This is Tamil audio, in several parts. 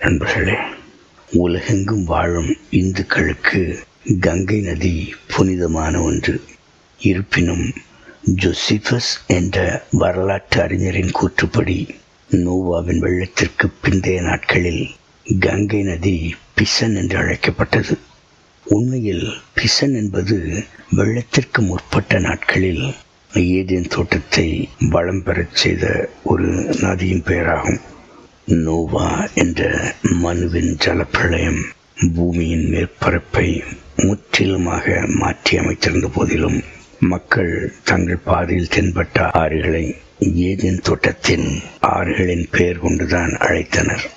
நண்பர்களே உலகெங்கும் வாழும் இந்துக்களுக்கு கங்கை நதி புனிதமான ஒன்று. இருப்பினும் ஜோசிஃபஸ் என்ற வரலாற்று அறிஞரின் கூற்றுப்படி நோவாவின் வெள்ளத்திற்கு பிந்தைய நாட்களில் கங்கை நதி பிசன் என்று அழைக்கப்பட்டது. உண்மையில் பிசன் என்பது வெள்ளத்திற்கு முற்பட்ட நாட்களில் ஏதேன் தோட்டத்தை வளம் பெறச் செய்த ஒரு நதியின் பெயராகும். நோவா என்ற மனுவின் ஜலப்பிரளயம் பூமியின் மேற்பரப்பை முற்றிலுமாக மாற்றி அமைத்திருந்த போதிலும் மக்கள் தங்கள் பாதையில் தென்பட்ட ஆறுகளை ஏதேன் தோட்டத்தின் ஆறுகளின் பெயர் கொண்டுதான் அழைத்தனர்.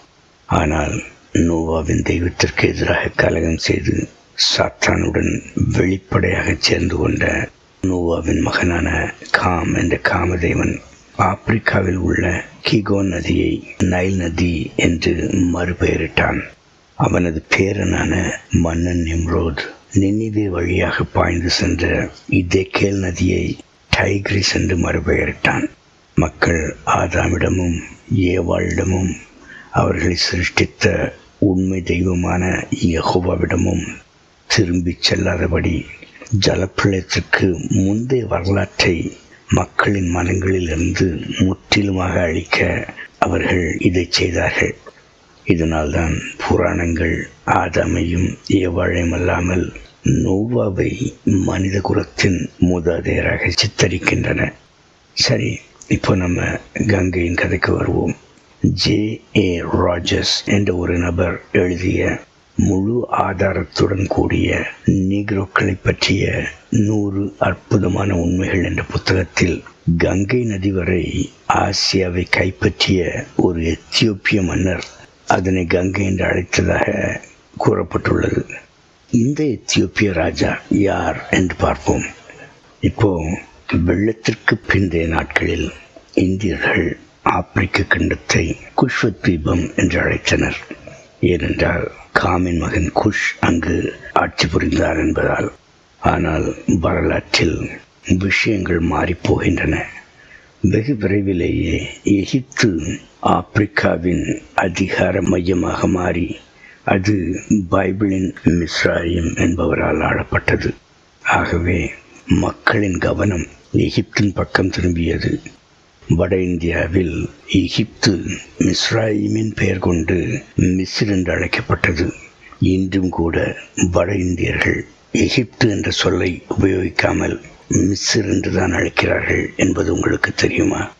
ஆனால் நோவாவின் தெய்வத்திற்கு எதிராக கலகம் செய்து சாத்தானுடன் வெளிப்படையாக சேர்ந்து கொண்ட நோவாவின் மகனான காம் என்ற காமதேவன் ஆப்பிரிக்காவில் உள்ள கிகோ நதியை நைல் நதி என்று மறுபெயரிட்டான். அவனது பேரனான மன்னன் நிம்ரோத் நினிவே வழியாக பாய்ந்து சென்ற இதேக்கேல் நதியை டைக்ரிஸ் என்று மறுபெயரிட்டான். மக்கள் ஆதாமிடமும் ஏவாளிடமும் அவர்களை சிருஷ்டித்த உண்மை தெய்வமான யகோவாவிடமும் திரும்பிச் செல்லாதபடி ஜலப்பிரளயத்திற்கு முந்தைய வரலாற்றை மக்களின் மனங்களிலிருந்து முற்றிலுமாக அழிக்க அவர்கள் இதை செய்தார்கள். இதனால்தான் புராணங்கள் ஆதாமையும் ஏவாழையும் அல்லாமல் நோவாவை மனித குலத்தின் மூதாதையராக சித்தரிக்கின்றன. சரி இப்போ நம்ம கங்கையின் கதைக்கு வருவோம். ஜே ஏ ராஜஸ் என்ற ஒரு நபர் எழுதிய முழு ஆதாரத்துடன் கூடிய நீக்ரோக்களை பற்றிய நூறு அற்புதமான உண்மைகள் என்ற புத்தகத்தில் கங்கை நதி வரை ஆசியாவை கைப்பற்றிய ஒரு எத்தியோப்பிய மன்னர் அதனை கங்கை என்று அழைத்ததாக கூறப்பட்டுள்ளது. இந்த எத்தியோப்பிய ராஜா யார் என்று பார்ப்போம். இப்போ வெள்ளத்திற்கு பிந்தைய நாட்களில் இந்தியர்கள் ஆப்பிரிக்க கண்டத்தை குஷ்வத்வீபம் என்று அழைத்தனர். ஏனென்றால் காமின் மகன் குஷ் அங்கு ஆட்சி புரிந்தார் என்பதால். ஆனால் வரலாற்றில் விஷயங்கள் மாறிப்போகின்றன வெகு விரைவிலேயே எகிப்து ஆப்பிரிக்காவின் அதிகார மையமாக மாறி அது பைபிளின் மிஸ்ராயம் என்பவரால் ஆளப்பட்டது. ஆகவே மக்களின் கவனம் எகிப்தின் பக்கம் திரும்பியது. வட இந்தியாவில் எகிப்து மிஸ்ராயிமின் பெயர் கொண்டு மிஸ்ர் என்று அழைக்கப்பட்டது. இன்றும் கூட வட இந்தியர்கள் எகிப்து என்ற சொல்லை உபயோகிக்காமல் மிஸ்ர் என்றுதான் அழைக்கிறார்கள் என்பது உங்களுக்கு தெரியுமா?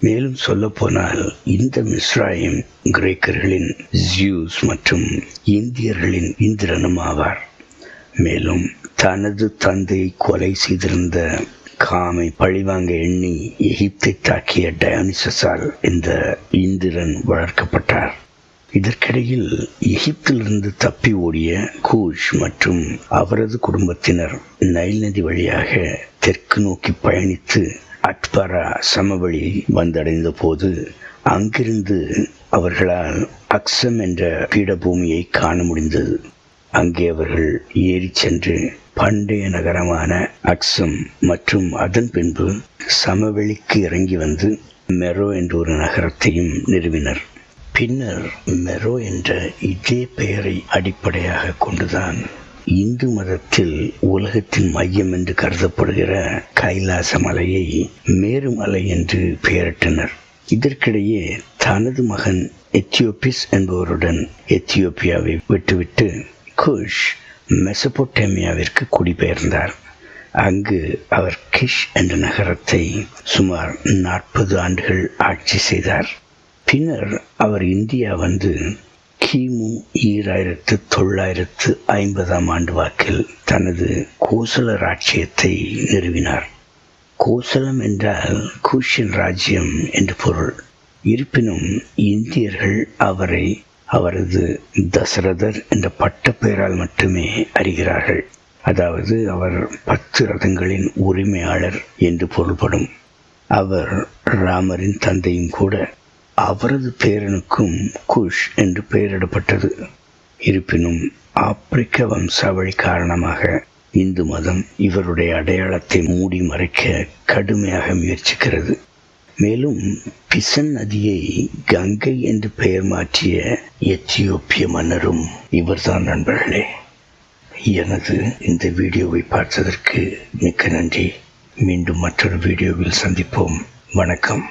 மேலும் சொல்லப்போனால் இந்த மிஸ்ராயம் கிரேக்கர்களின் ஜியூஸ் மற்றும் இந்தியர்களின் இந்திரனும் ஆவார். மேலும் தனது தந்தையை கொலை செய்திருந்த காமை பழிவாங்க எண்ணி எகிப்தை தாக்கிய டயானிசஸால் இந்த இந்திரன் வளர்க்கப்பட்டார். இதற்கிடையில் எகிப்திலிருந்து தப்பி ஓடிய கூஷ் மற்றும் அவரது குடும்பத்தினர் நைல் நதி வழியாக தெற்கு நோக்கி பயணித்து அட்பரா சமவெளி வந்தடைந்த போது அங்கிருந்து அவர்களால் அக்சம் என்ற பீடபூமியை காண முடிந்தது. அங்கே அவர்கள் ஏறி சென்று பண்டைய நகரமான அக்சம் மற்றும் அதன் பின்பு சமவெளிக்கு இறங்கி வந்து மெரோ என்ற ஒரு நகரத்தையும் நிறுவினர். பின்னர் மெரோ என்ற இதே பெயரை அடிப்படையாக கொண்டுதான் இந்து மதத்தில் உலகத்தின் மையம் என்று கருதப்படுகிற கைலாச மலையை மேருமலை என்று பெயரிட்டனர். இதற்கிடையே தனது மகன் எத்தியோபிஸ் என்பவருடன் எத்தியோப்பியாவை விட்டுவிட்டு குஷ் மெசபோட்டேமியாவிற்கு குடிபெயர்ந்தார். அங்கு அவர் கிஷ் என்ற நகரத்தை சுமார் நாற்பது ஆண்டுகள் ஆட்சி செய்தார். பின்னர் அவர் இந்தியா வந்து கிமு ஈராயிரத்து தொள்ளாயிரத்து ஐம்பதாம் ஆண்டு வாக்கில் தனது கோசல ராஜ்யத்தை நிறுவினார். கோசலம் என்றால் கூஷின் ராஜ்யம் என்று பொருள். இருப்பினும் இந்தியர்கள் அவரை அவரது தசரதர் என்ற பட்டப்பெயரால் மட்டுமே அறிகிறார்கள். அதாவது அவர் பத்து ரதங்களின் உரிமையாளர் என்று பொருள்படும். அவர் ராமரின் தந்தையும் கூட அவரது பேரனுக்கும் குஷ் என்று பெயரிடப்பட்டது. இருப்பினும் ஆப்பிரிக்க வம்சாவளி காரணமாக இந்து மதம் இவருடைய அடையாளத்தை மூடி மறைக்க கடுமையாக முயற்சிக்கிறது. மேலும் பிசன் நதியை கங்கை என்று பெயர் மாற்றிய எத்தியோப்பிய மன்னரும் இவர்தான் நண்பர்களே. எனது இந்த வீடியோவை பார்த்ததற்கு மிக்க நன்றி. மீண்டும் மற்றொரு வீடியோவில் சந்திப்போம். வணக்கம்.